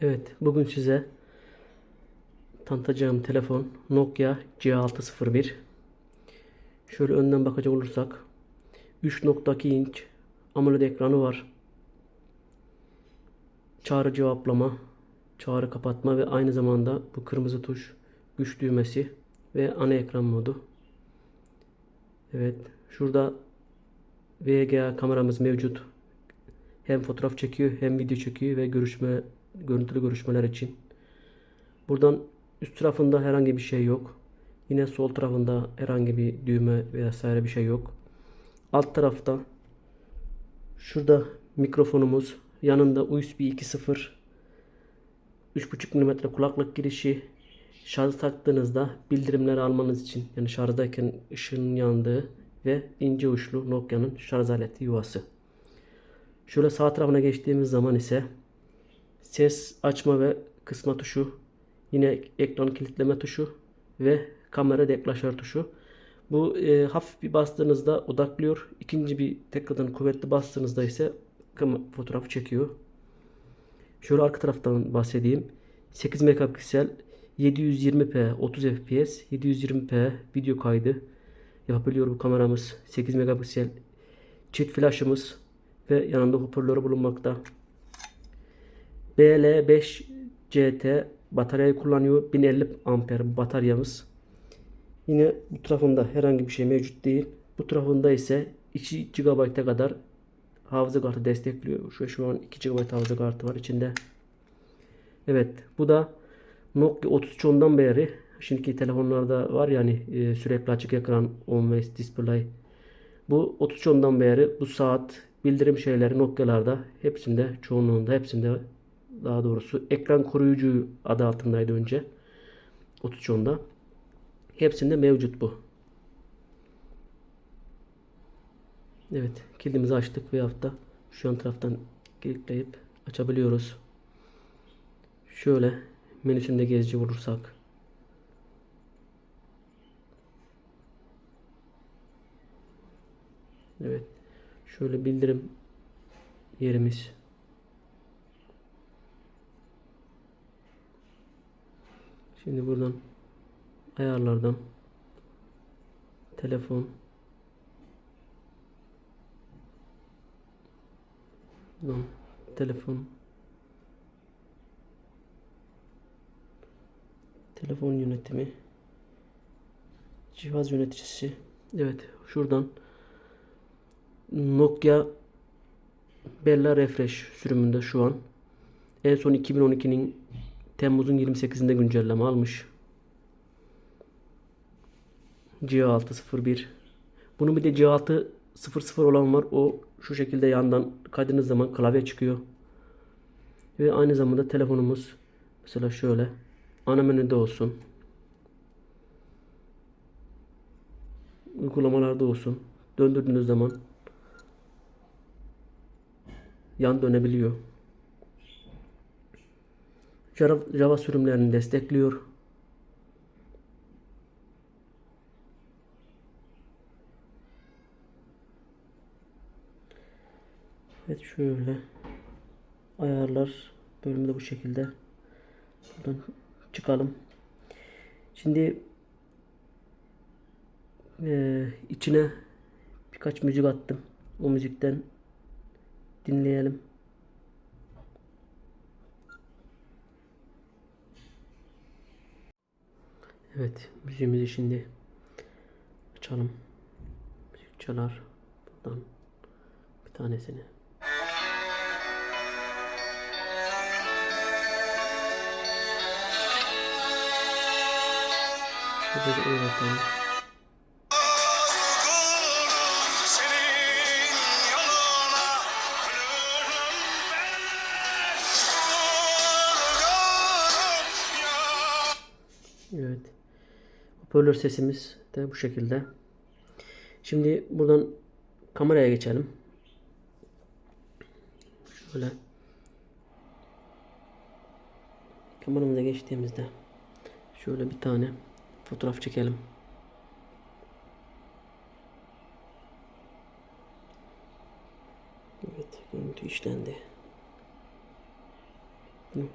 Evet, bugün size tanıtacağım telefon Nokia C601. Şöyle önden bakacak olursak 3.2 inç AMOLED ekranı var. Çağrı cevaplama, çağrı kapatma ve aynı zamanda bu kırmızı tuş güç düğmesi ve ana ekran modu. Evet, şurada VGA kameramız mevcut. Hem fotoğraf çekiyor hem video çekiyor ve görüşme görüntülü görüşmeler için. Buradan üst tarafında herhangi bir şey yok. Yine sol tarafında herhangi bir düğme vesaire bir şey yok. Alt tarafta şurada mikrofonumuz, yanında USB 2.0 3.5 mm kulaklık girişi şarj taktığınızda bildirimleri almanız için yani şarjdayken ışığın yandığı ve ince uçlu Nokia'nın şarj aleti yuvası. Şöyle sağ tarafına geçtiğimiz zaman ise ses açma ve kısma tuşu, yine ekran kilitleme tuşu ve kamera deklanşör tuşu. Bu e, hafif bir bastığınızda odaklıyor. İkinci bir tekrardan kuvvetli bastığınızda ise kam- fotoğraf çekiyor. Şöyle arka taraftan bahsedeyim. 8 megapiksel 720p 30 fps 720p video kaydı yapabiliyor bu kameramız. 8 megapiksel çift flaşımız ve yanında hoparlörü bulunmakta. BL5 CT bataryayı kullanıyor. 1050 amper bataryamız. Yine bu tarafında herhangi bir şey mevcut değil. Bu tarafında ise 2 GB'a kadar hafıza kartı destekliyor. Şu, şu an 2 GB hafıza kartı var içinde. Evet bu da Nokia 3310'dan beri şimdiki telefonlarda var yani e, sürekli açık ekran always display. Bu 3310'dan beri bu saat bildirim şeyleri Nokia'larda hepsinde çoğunluğunda hepsinde daha doğrusu ekran koruyucu adı altındaydı önce. 3310'da. Hepsinde mevcut bu. Evet, kilidimizi açtık veyahut da şu an taraftan kilitleyip açabiliyoruz. Şöyle menüsünde gezici olursak. Evet. Şöyle bildirim yerimiz. Şimdi buradan ayarlardan telefon. Buradan telefon. Telefon yönetimi. Cihaz yöneticisi. Evet şuradan Nokia Bella Refresh sürümünde şu an. En son 2012'nin Temmuz'un 28'inde güncelleme almış. C601. Bunun bir de C600 olan var. O şu şekilde yandan kaydığınız zaman klavye çıkıyor. Ve aynı zamanda telefonumuz mesela şöyle ana menüde olsun. Uygulamalarda olsun. Döndürdüğünüz zaman yan dönebiliyor. Java, sürümlerini destekliyor. Evet şöyle ayarlar bölümde bu şekilde. Buradan çıkalım. Şimdi eee, içine birkaç müzik attım. O müzikten dinleyelim. Evet, müziğimizi şimdi açalım. Müzik çalar. Buradan bir tanesini. Şöyle bir oynatalım. Hoparlör sesimiz de bu şekilde. Şimdi buradan kameraya geçelim. Şöyle. Kameramıza geçtiğimizde şöyle bir tane fotoğraf çekelim. Evet, görüntü işlendi. Bunu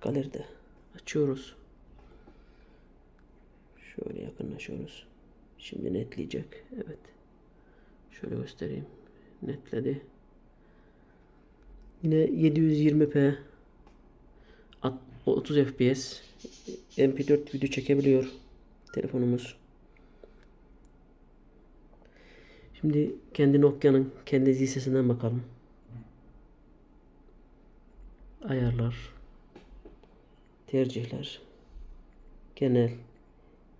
galeride açıyoruz. Şöyle yakınlaşıyoruz. Şimdi netleyecek. Evet. Şöyle göstereyim. Netledi. Yine 720p at- 30 fps MP4 video çekebiliyor telefonumuz. Şimdi kendi Nokia'nın kendi sitesinden bakalım. Ayarlar. Tercihler. Genel.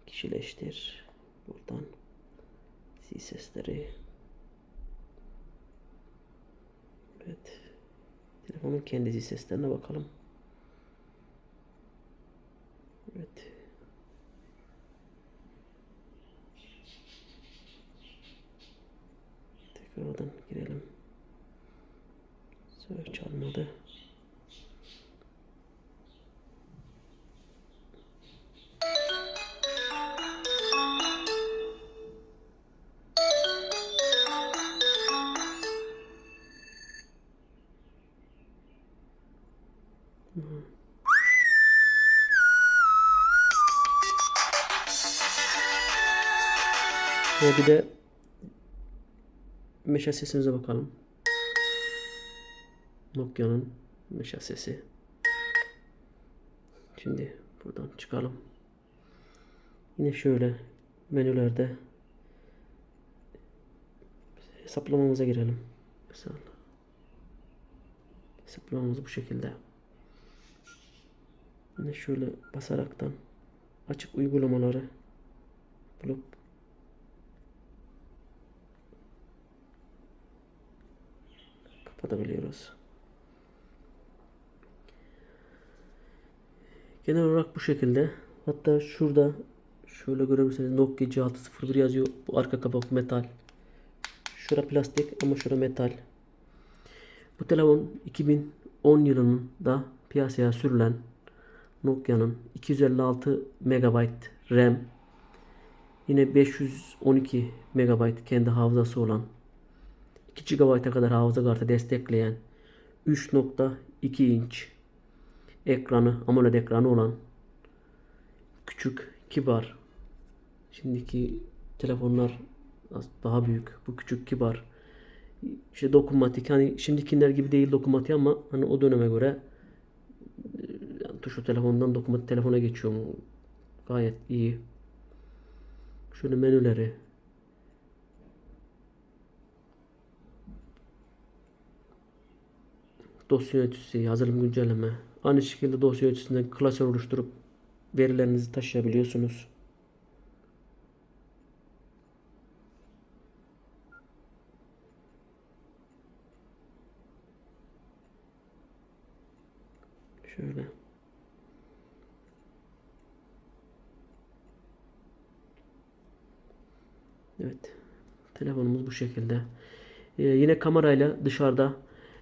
Kişileştir. Buradan. Zil sesleri. Evet. Telefonun kendi zil seslerine bakalım. Evet. Tekrardan girelim. Söyle çalmadı. Ve bir de meşe sesimize bakalım. Nokia'nın meşe sesi. Şimdi buradan çıkalım. Yine şöyle menülerde hesaplamamıza girelim. Mesela hesaplamamız bu şekilde. Yine şöyle basaraktan açık uygulamaları bulup kapatabiliyoruz. Genel olarak bu şekilde. Hatta şurada şöyle görebilirsiniz Nokia C601 yazıyor. Bu arka kapak metal. Şura plastik ama şura metal. Bu telefon 2010 yılında piyasaya sürülen Nokia'nın 256 MB RAM yine 512 MB kendi hafızası olan 2 GB'a kadar hafıza kartı destekleyen 3.2 inç ekranı AMOLED ekranı olan küçük kibar şimdiki telefonlar daha büyük bu küçük kibar işte dokunmatik hani şimdikiler gibi değil dokunmatik ama hani o döneme göre tuşlu telefondan dokunmatik telefona geçiyor mu gayet iyi şöyle menüleri dosya yöneticisi, yazılım güncelleme. Aynı şekilde dosya yöneticisinden klasör oluşturup verilerinizi taşıyabiliyorsunuz. Şöyle. Evet. Telefonumuz bu şekilde. Ee, yine kamerayla dışarıda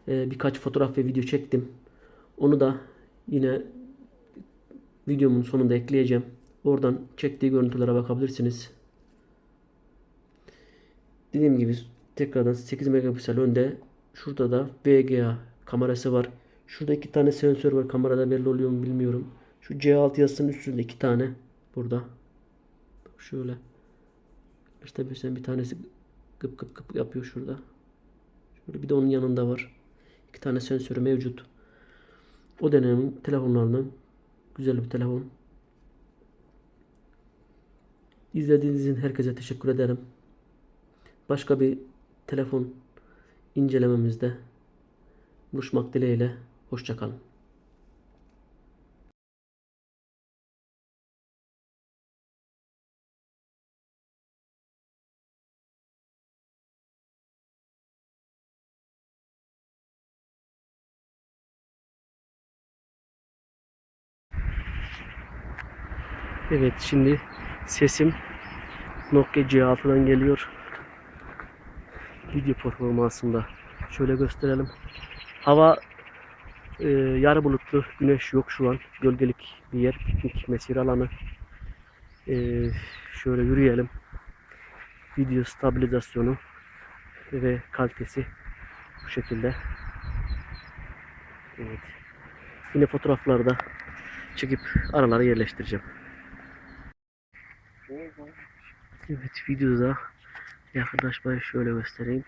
e, birkaç fotoğraf ve video çektim. Onu da yine videomun sonunda ekleyeceğim. Oradan çektiği görüntülere bakabilirsiniz. Dediğim gibi tekrardan 8 megapiksel önde. Şurada da VGA kamerası var. Şurada iki tane sensör var. Kamerada belli oluyor mu bilmiyorum. Şu C6 yazısının üstünde iki tane. Burada. Şöyle. İşte mesela bir tanesi gıp gıp gıp yapıyor şurada. Şöyle bir de onun yanında var. İki tane sensörü mevcut. O dönemin telefonlarından güzel bir telefon. İzlediğiniz için herkese teşekkür ederim. Başka bir telefon incelememizde buluşmak dileğiyle. Hoşçakalın. Evet şimdi sesim Nokia C6'dan geliyor. Video performansında şöyle gösterelim. Hava e, yarı bulutlu, güneş yok şu an. Gölgelik bir yer, piknik mesire alanı. E, şöyle yürüyelim. Video stabilizasyonu ve kalitesi bu şekilde. Evet. Yine fotoğraflarda çekip aralara yerleştireceğim. Evet videoda yakınlaşmayı şöyle göstereyim.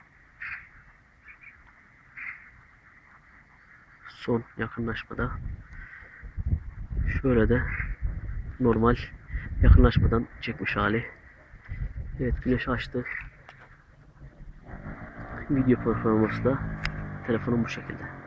Son yakınlaşmada şöyle de normal yakınlaşmadan çekmiş hali. Evet güneş açtı. Video performansı da telefonum bu şekilde.